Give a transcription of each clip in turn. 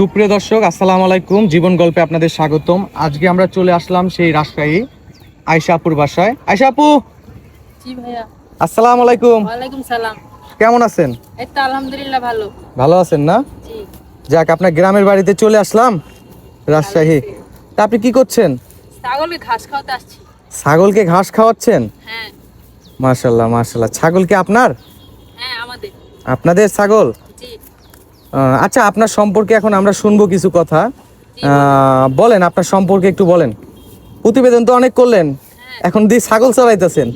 সুপ্রিয় দর্শক আসসালামু আলাইকুম। জীবন গল্পে আপনাদের স্বাগতম। আজকে আমরা চলে আসলাম সেই রাজশাহী আয়শাপুর বাসায়। আয়শা আপু! জি ভাইয়া। আসসালামু আলাইকুম। ওয়ালাইকুম সালাম। কেমন আছেন? এই তো আলহামদুলিল্লাহ ভালো। ভালো আছেন না? জি। যাক আপনার গ্রামের বাড়িতে চলে আসলাম রাজশাহী। তা আপনি কি করছেন? ছাগলকে ঘাস খাওয়াতে আসছি। ছাগলকে ঘাস খাওয়াচ্ছেন? হ্যাঁ। মার্শাল্লাহ মার্শাল্লাহ ছাগল কি আপনার? হ্যাঁ আমাদের। আপনাদের ছাগল? আচ্ছা আপনার সম্পর্কে এখন আমরা শুনব কিছু কথা। বলেন আপনার সম্পর্কে একটু বলেন। প্রতিবেদন তো অনেক করলেন। এখন দিয়ে ছাগল চড়াইতেছেন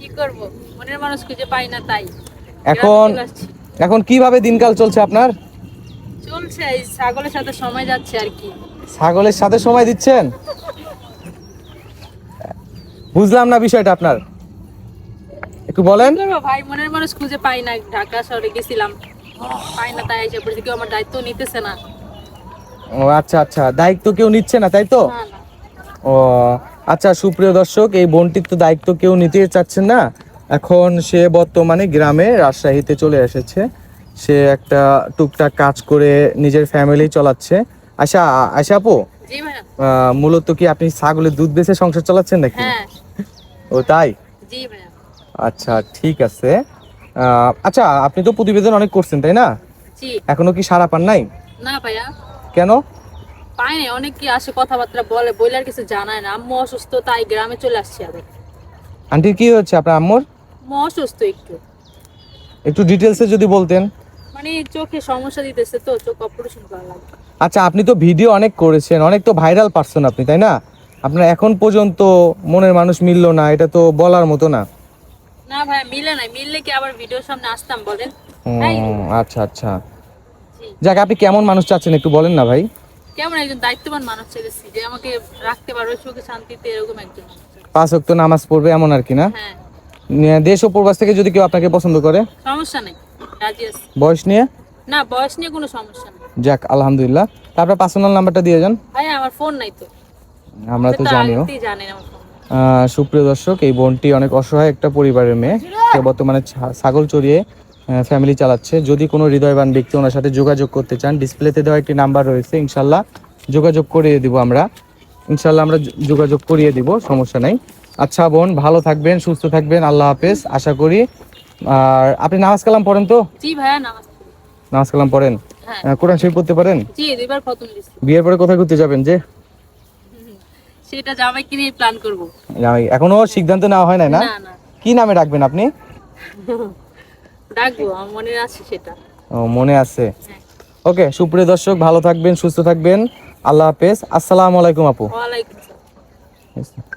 কি করব? মনের মানুষ খুঁজে পাই না তাই। এখন। এখন কীভাবে দিনকাল চলছে আপনার? চলছে এই ছাগলের সাথে সময় যাচ্ছে আর কি। ছাগলের সাথে সময় দিচ্ছেন? বুঝলাম না বিষয়টা আপনার। একটু বলেন। ভাই? মনের মানুষ খুঁজে পাই না। ঢাকা শহরে গেছিলাম। পাই না তাই এসে পড়েছি কেউ আমার দায়িত্ব নিতেছে না। ও আচ্ছা আচ্ছা। দায়িত্ব কেউ নিচ্ছে না তাই তো? ও আচ্ছা সুপ্রিয় দর্শক এই বোনটির তো দায়িত্ব কেউ নিতে চাচ্ছেন না। এখন সে বর্তমানে গ্রামে রাজশাহীতে চলে এসেছে। সে একটা টুকটাক কাজ করে নিজের ফ্যামিলি চালাচ্ছে। আশা আশা আপু? মূলত কি আপনি ছাগলের দুধ বেচে সংসার চালাচ্ছেন নাকি? হ্যাঁ। ও তাই? আচ্ছা ঠিক আছে। আচ্ছা আপনি তো প্রতিবেদন অনেক করছেন তাই না? এখনও কি সারা পান নাই? না ভাইয়া। কেন? পাই না অনেক কি আসে কথাবার্তা বলে বইলার কিছু জানায় না। আম্মু অসুস্থ তাই গ্রামে চলে আসছি আবার। আন্টির কি হচ্ছে আপনার আম্মুর? আম্মু অসুস্থ একটু। একটু ডিটেলসে যদি বলতেন। মানে চোখে সমস্যা দিতেছে তো চোখ অপারেশন করা লাগবে। আচ্ছা আপনি তো ভিডিও অনেক করেছেন অনেক তো ভাইরাল পারসন আপনি তাই না? আপনার এখন পর্যন্ত মনের মানুষ মিললো না এটা তো বলার মতো না। না ভাই মিলে নাই। মিললে কি আবার ভিডিওর সামনে আসতাম বলেন। আচ্ছা আচ্ছা। যাক আপনি কেমন মানুষ চাচ্ছেন একটু বলেন না ভাই। কেমন একজন দায়িত্ববান মানুষ ছেড়েছি যে আমাকে রাখতে পারবে সুখে শান্তিতে এরকম একজন পাঁচ অক্ত নামাজ পড়বে এমন আর কি না? হ্যাঁ। দেশ ও প্রবাস থেকে যদি কেউ আপনাকে পছন্দ করে। সমস্যা নেই রাজি আছি। বয়স নিয়ে? না বয়স নিয়ে কোনো সমস্যা নেই। যাক আলহামদুলিল্লাহ। তারপর পার্সোনাল নাম্বারটা দিয়ে যান। ভাই আমার ফোন নাই তো। আমরা তো জানিও। জানেন আমার ফোন সুপ্রিয় দর্শক এই বোনটি অনেক অসহায় একটা পরিবারের মেয়ে। সে বর্তমানে ছাগল চড়িয়ে ফ্যামিলি চালাচ্ছে। যদি কোনো হৃদয়বান ব্যক্তি ওনার সাথে যোগাযোগ করতে চান ডিসপ্লেতে দেওয়া একটি নাম্বার রয়েছে ইনশাল্লাহ যোগাযোগ করিয়ে দিব আমরা। ইনশাল্লাহ আমরা যোগাযোগ করিয়ে দিব সমস্যা নাই। আচ্ছা বোন ভালো থাকবেন সুস্থ থাকবেন আল্লাহ হাফেজ। আশা করি আর আপনি নামাজ কালাম পড়েন তো? জি ভাইয়া নামাজ নামাজ কালাম পড়েন? হ্যাঁ। কোরআন শরীফ পড়তে পারেন? জি দুইবার খতম দিছি বিয়ের পরে কোথায় ঘুরতে যাবেন যে? সেটা জামাইকে নিয়ে প্ল্যান করব। জামাই, এখনও সিদ্ধান্ত নেওয়া হয় নাই না? কি নামে রাখবেন আপনি? ডাকবো মনে আছে সেটা। ও মনে আছে। হ্যাঁ। ওকে সুপ্রিয় দর্শক ভালো থাকবেন সুস্থ থাকবেন। আল্লাহ হাফেজ। আসসালামু আলাইকুম আপু। ওয়ালাইকুম আসসালাম।